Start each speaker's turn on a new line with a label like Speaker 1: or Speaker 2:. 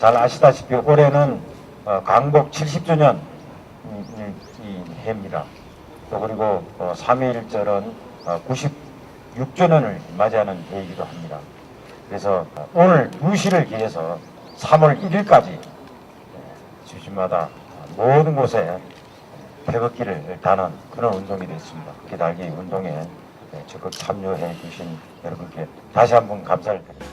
Speaker 1: 잘 아시다시피 올해는 어, 광복 70주년 음, 이, 해입니다. 또 그리고 어, 3.1절은 어, 96주년을 맞이하는 해이기도 합니다. 그래서 어, 오늘 2시를 기해서 3월 1일까지 예, 주주마다 모든 곳에 태극기를 다는 그런 운동이 됐습니다. 기달기 운동에 예, 적극 참여해 주신 여러분께 다시 한번 감사를 드립니다.